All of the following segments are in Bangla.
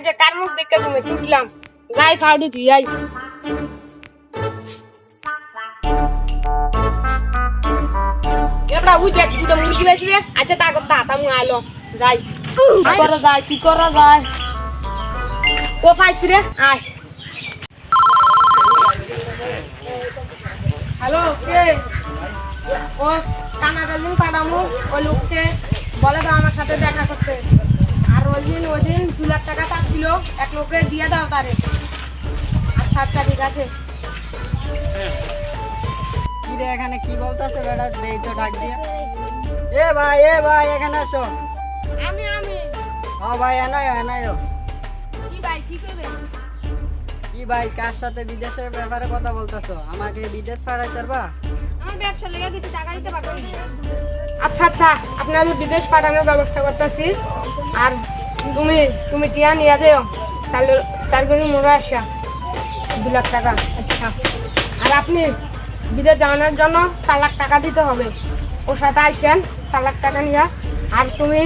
থেকে ঘুমে উঠলাম যাই খাওয়াটি তুই আই এবার বুঝ দেখ দুটো মুরগি বেশি আচ্ছা তা করতে হাতা মু আইলো। যাই। করা যায়, কি করা যায়? ও পাইছি রে, আয়। হ্যালো, কে? ও কানাডার লিঙ্ক পাঠামু ওই লোককে বলে দাও আমার সাথে দেখা করতে। ওই দিন ওই দিন দু লাখ টাকা তার ছিল এক লোকে দিয়ে দাও তারে। আচ্ছা আচ্ছা ঠিক আছে। এখানে কি বলতেছে বেটা দেই তো ডাক দিয়া। এ ভাই এ ভাই এখানে আসো। আমি আমি। ও ভাই এনাই এনাই কি ভাই কি করবে? কি ভাই কার সাথে বিদেশের ব্যাপারে কথা বলতেছো? আমাকে বিদেশ পাঠাই পারবা আমার ব্যবসা লেগে কিছু টাকা দিতে পারবেন আচ্ছা আচ্ছা আপনাদের বিদেশ পাঠানোর ব্যবস্থা করতেছি। আর তুমি তুমি টিয়া নিয়ে যেও। চার চার গুণি মোড়ে আসা। দু লাখ টাকা আচ্ছা। আর আপনি বিদেশ জানানোর জন্য চার লাখ টাকা দিতে হবে। ওর সাথে আসেন চার লাখ টাকা নিয়ে। আর তুমি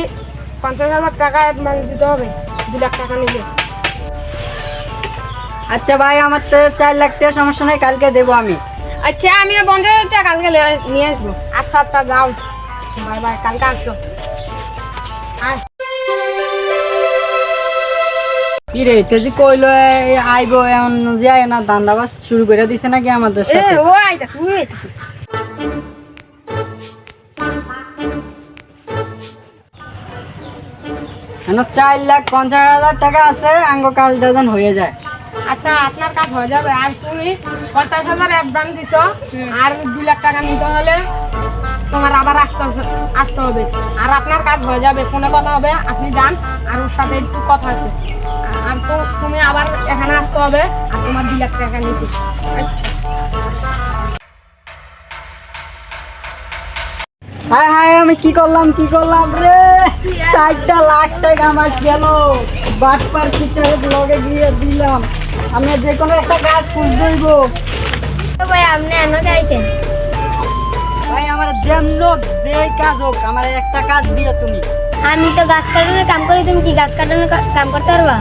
পঞ্চাশ হাজার টাকা অ্যাডভান্স দিতে হবে দু লাখ টাকা নিলে। আচ্ছা ভাই আমার তো চার লাখ টাকা সমস্যা নেই কালকে দেবো আমি। আচ্ছা আমি পঞ্চাশ হাজার টাকা কালকে নিয়ে আসব। আচ্ছা আচ্ছা যাও। বাই বাই কালকে আসো আয় কি রে তেজি কইলো আইবো এমন যায় না দান্দাবাজ শুরু করে দিছে নাকি আমাদের সাথে? ও আইতাছে ও আইতাছে। কেন চার লাখ পঞ্চাশ হাজার টাকা আছে আঙ্গ কাজ ডজন হয়ে যায়। আচ্ছা আপনার কাজ হয়ে যাবে। আর তুমি পঞ্চাশ হাজার অ্যাডভান্স দিছ আর দু লাখ টাকা নিতে হলে তোমার আবার আসতে হবে- আসতে হবে। আর আপনার কাজ হয়ে যাবে ফোনে কথা হবে আপনি যান আর ওর সাথে একটু কথা আছে। আর- তো তুমি আবার এখানে আসতে হবে আর তোমার দু লাখ টাকা নিতে। আচ্ছা হায় হায় আমি কি করলাম কি করলাম রে? চারটা লাখ টাকা আমার গেল। বাটপার টিচারের লগে গিয়ে দিলাম। আমি যে কোনো একটা কাজ খুঁজ দেব ভাই আপনি এনে চাইছেন? আমার যেমন যে কাজ হোক আমার একটা কাজ দিও তুমি। আমি তো গাছ কাটানোর কাম করি তুমি কি গাছ কাটানোর কাম করতে পারবা?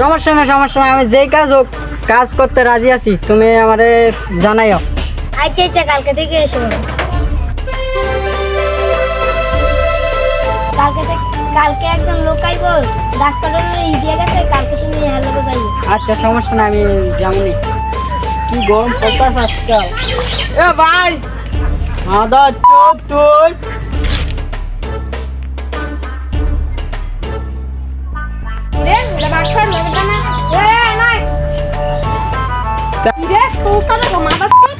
সমস্যা না সমস্যা না আমি যেই কাজ হোক কাজ করতে রাজি আছি তুমি আমারে জানাইও। আচ্ছা আচ্ছা কালকে থেকে এসো। কালকে কালকে একজন লোক আইব গাছ কাটানোর ই দিয়ে গেছে কালকে তুমি হ্যালো যাই আচ্ছা সমস্যা না আমি যেমনই কি গরম পড়তাছে আজকাল। এ ভাই! নাই রে তোর। বাচ্চা